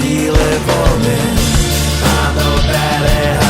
хотіли вони, а до берега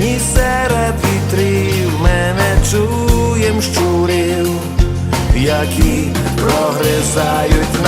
І серед вітрів мене чуєм щурів, які прогризають